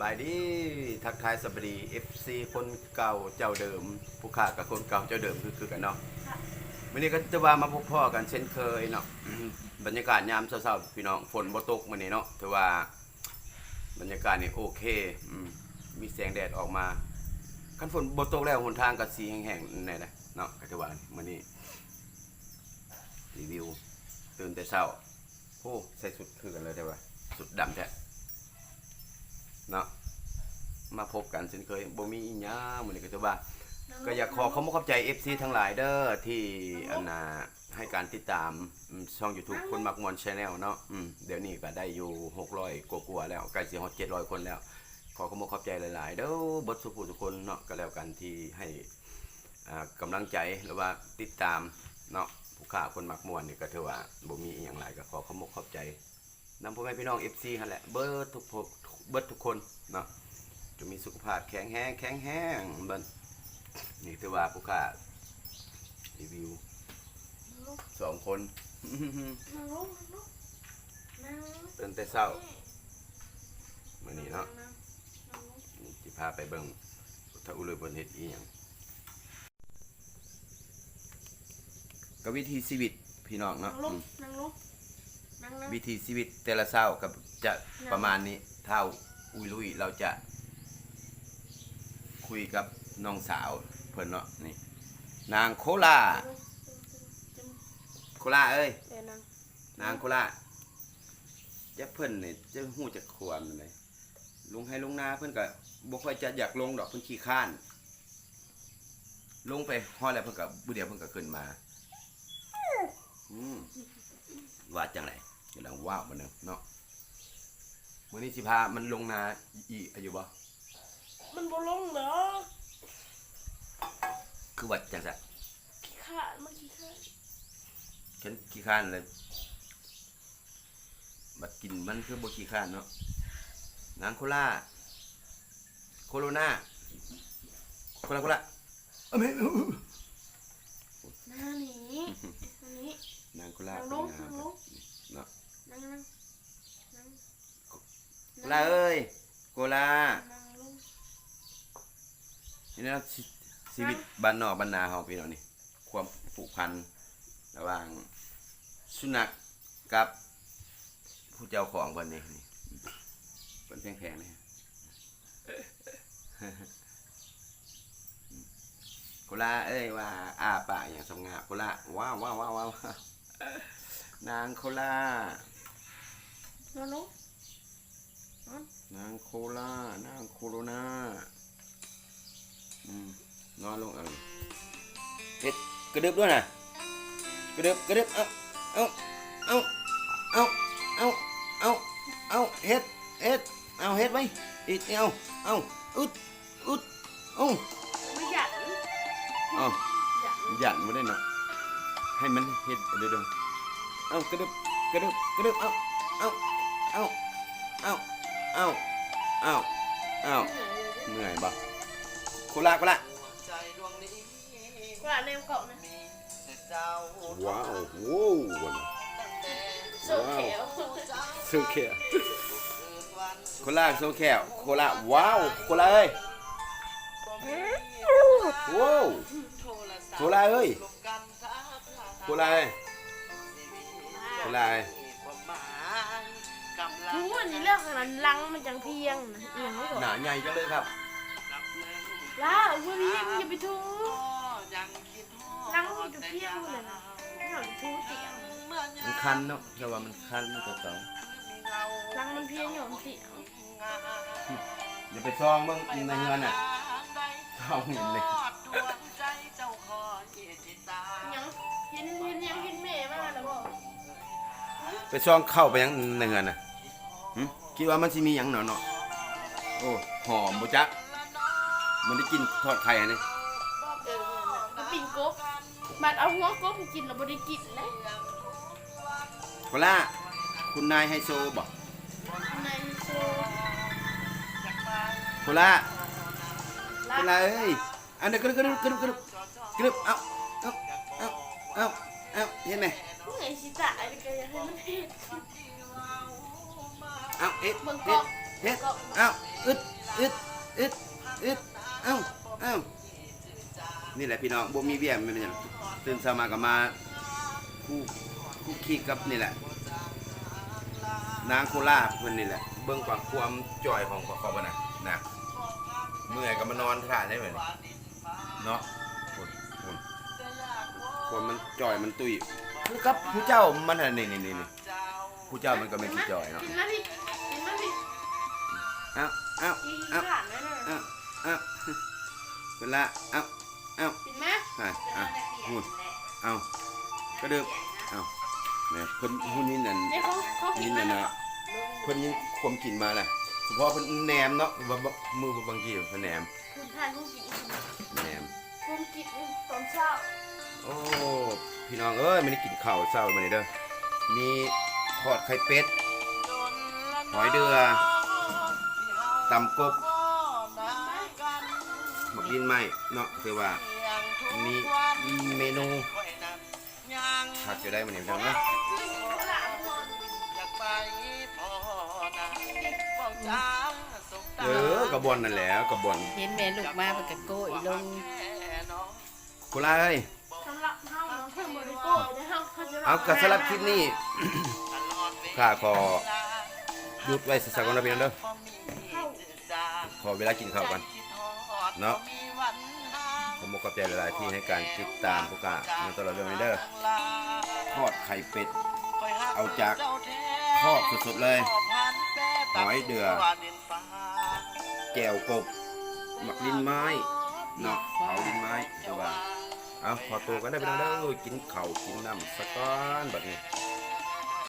บายดีทักทายสวัสดี FC คนเก่าเจ้าเดิม ผู้ค้ากับคนเก่าเจ้าเดิมคือคือกันเนาะวันนี้ก็จะว่ามาพบพ่อกันเช่นเคยเนาะบรรยากาศยามเช้าๆพี่น้องฝนบ่ตกมื้อนี้เนาะถือว่า บรรยากาศนี่โอเคอืมมีแสงแดดออกมาคันฝนบ่ตกแล้วหนทางก็สีแห้งๆแน่เลยเนาะก็ถือว่ามื้อนี้รีวิวตื่นแต่เช้าโอ้ใส่สุดคือกันเลยได้ว่าสุดดำแท้ เนาะมาพบกันเช่นเคยบ่มีอีหยังมื้อนี้ก็จะว่า ก็อยากขอขอบคุณขอบใจ FC ทั้งหลายเด้อที่อันน่ะให้การติดตามอืมช่อง YouTube คนมักมวน Channel เนาะอืมเดี๋ยวนี้ก็ได้อยู่ 600 กว่าๆแล้วใกล้สิฮอด700 คนแล้ว ขอขอบคุณขอบใจหลาย ๆ เด้อเบิดสุขทุกคนเนาะก็แล้วกันที่ให้อ่ากำลังใจหรือว่าติดตามเนาะผู้ค้าคนมักมวนนี่ก็ถือว่าบ่มีอีหยังหลายก็ขอขอบคุณขอบใจ นำพ่อแม่พี่น้อง FC หั่นแหละเบิดทุกพวกเบิดทุกคนเนาะจะมีสุขภาพแข็งแรงแข็งแรงเบิ่นนี่ถือว่าผู้ค้ารีวิวสองคนนั่งลงนั่งลงนั่งลงตื่นแต่เช้ามื้อนี้เนาะนั่งนั่งลงนี่สิพาไปเบิ่งถ้าอุลุยบนเฮ็ดอีหยังก็วิธีชีวิตพี่น้องนั่เนาะงลอืงมนั่งลง นั่งนั่ง วิธีชีวิตแต่ละเช้ากับจะประมาณนี้เท่าอุยลุยเราจะ คุยกับน้องสาวเพิ่นเนาะนี่ นางโคลาโคลาเอ้ยเดี๋ยวนั่งนางโคลาจะเพิ่นนี่จะฮู้จักความนั่นเลยลุงให้ลุงนาเพิ่นก็บ่ค่อยจะอยากลงดอกเพิ่นขี้ข้าน ลงไปฮอดแล้วเพิ่นก็บุเดียวเพิ่นก็ขึ้นมา อืมว่าจังได กำลังว้าวมันนึงเนาะมื้อนี้สิพามันลงนาอีกอายุบ่มันบ่ลงเหรอคือว่าจังซั่นขี้ขาดมันขี้ขาดฉันขี้ข้านเลยบัดกินมันคือบ่ขี้ข้านเนาะนางโคล่าโคโรนาโคลาโคลาเอ้ยแม่หน้าหนีอันนี้นางโคล่านั่งเป็ลนงงานั่งลง เนาะ นั่งนั่งนั่ง โค ลาเอ้ยโคลานั่งลงนี่นะชีวิตบ้านนอกบ้านนาเฮาพี่น้องนี่ความผูกพันระหว่างสุนัขกับผู้เจ้าของเพิ่นนี่นี่เพิ่นแพงๆนี่โคลาเอ้ยว่าอาปากอย่างสง่าโคลาว้าวว้าวว้าวว้าวนางโคลานั่งลง นางโคลานางโคโรนาอืมนอนลงเออเฮ็ดกระดึบด้วยนะกระดึบกระดึบเอาเอาเอาเอาเอาเอาเอาเฮ็ดเฮ็ดเอาเฮ็ดไว้อีกเอาเอาอึดอึดเอาไม่หยันเอาหยันหยันมาได้เนาะให้มันเฮ็ดเดี๋ยวๆเอากระดึบกระดึบกระดึบเอาเอาเอาเอา ลาโคลากว่าเร็วเกาะนะว้าวโว้ววันน่ะโซเขียวโซแคลโคลาโซแคลโคลาว้าวโคลาเอ้ยว้าวโคลาเอ้ยโคลาเอ้ยโคลาเอ้ยทุกวันนี้เรื่องขนาดลังมันจังเพียงนะเอียงเขาบอหนาใหญ่จังเลยครับ ล่าวันนี้มึงอย่าไปทูลังมันจะเพียงเลยนะหนังทูเตียงมันคันเนาะแต่ว่ามันคันมันก็ต้องลังมันเพียงอยู่มันเตียงอย่าไปซองบิ่งในเงินน่ะซองเห็นเลยยังเห็นเห็นยังเห็นแม่มากแล้วบอกไปซองเข้าไปยังในเงินน่ะคิดว่ามันสิมีหยังเนาะเนาะโอ้หอมบ่จ๊ะ มันได้กินทอดไข่อันนี้เออมันปิ่นกบบัดเอาหัวกบไปกินแล้วบ่ได้กินเลยโคล่าคุณนายไฮโซบอกในโซโคล่าลาโคล่าเอ้ยอันนี้กระดึบกระดึบกระดึบกระดึบกระดึบเอาเอาเอาเอาเอาเห็นไหมผู้ไหนสิตายก็อยากให้มันเห็ดเอาเอ็ดเบิ่งกเอ็ดบเฮ็ดเอ้าอึดอึดอึดอึด เอ้าเอ้านี่แหละพี่น้องบ่มีเบี้ยไม่เป็นหยังตื่นเช้ามาก็มาคู่คู่คีกับนี่แหละ นางโคราชเพิ่นนี่แหละ เบิ่งความความจ่อยของเขาบ่น่ะนะเมื่อยก็มานอนท่าได้เหมือนเนาะพุ่นพุ่นความมันจ่อยมันตุยคือกับผู้เจ้ามันน่ะนี่นี่นี่นี่ผู้เจ้ามันก็เป็นผู้จ่อยเนาะกินมาพี่กินมาพี่เอ้าเอ้ากินเอ้าผ่านไหมน่ะเอ้าเอ้าเวลาเอ้าเอ้ากินไหมอะอะพูดเอ้าก็เดิมเอ้าเนี่ยเพิ่นผู้นี้นั่นนี่เขาเขากินี่นนั่นมาน่ะเพิ่นยังความกินมาแหละเฉพาะเพิ่นแหนมเนาะบ่บ่มือบางทีเพิ่นแหนมคุณทานคุณกินแหนมคุณกินตอนเช้าโอ้พี่น้องเอ้ยไม่ได้กินข้าวเช้ามานี่เด้อมีทอดไข่เป็ดหอยเดือตำกบหมัก ดินไหมเนาะคือว่ามีเมนูผักจะได้มาเนี่ยพี่น้องนะเออกระบอนนั่นแหล้วกระบอนเห็นแม่ลูกมามันก็โกยลงกุลาเอ้ยสำหรับเฮาเราเพิ่มบริโภคได้เฮาเขาจะเอากระสลับคลิปนี้ข้าขอหยุดไว้สักก่อนนะพี่น้องเด้อขอเวลากินข้าวกัน เนาะผมบอกกับใจหลายๆที่ให้การติดตามพวกกามาตลอดเรื่องนี้เด้อทอดไข่เป็ด เอาจากทอดสดๆเลยหอยเดือแจ่วกบหมักลิ้นไม้เนาะเผาลิ้นไม้คือว่าเอาขอตัวกันได้ไปแล้วเด้อกินข้าวกินน้ำสักก้อนบัดนี้เ